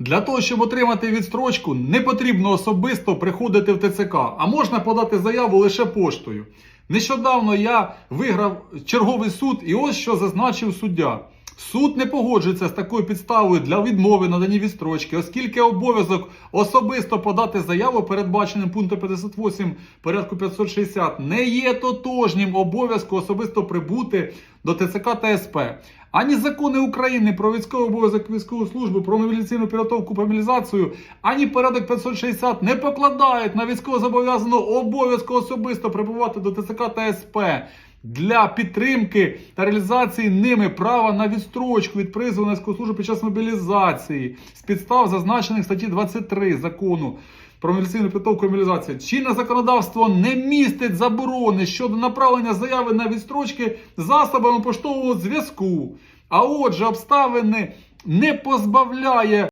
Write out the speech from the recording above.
Для того, щоб отримати відстрочку, не потрібно особисто приходити в ТЦК, а можна подати заяву лише поштою. Нещодавно я виграв черговий суд, і ось що зазначив суддя. Суд не погоджується з такою підставою для відмови надані відстрочки, оскільки обов'язок особисто подати заяву, передбаченим пунктом 58 порядку 560, не є тотожнім обов'язку особисто прибути до ТЦК та СП. Ані закони України про військовий обов'язок військову службу, про мобілізаційну підготовку мобілізацію, ані порядок 560 не покладають на військовозобов'язаного обов'язку особисто прибувати до ТЦК та СП для підтримки та реалізації ними права на відстрочку від призову на військову під час мобілізації з підстав, зазначених в статті 23 закону. Про мобілізаційну підготовку і мобілізацію. Чинне законодавство не містить заборони щодо направлення заяви на відстрочки засобами поштового зв'язку. А отже, обставини не позбавляє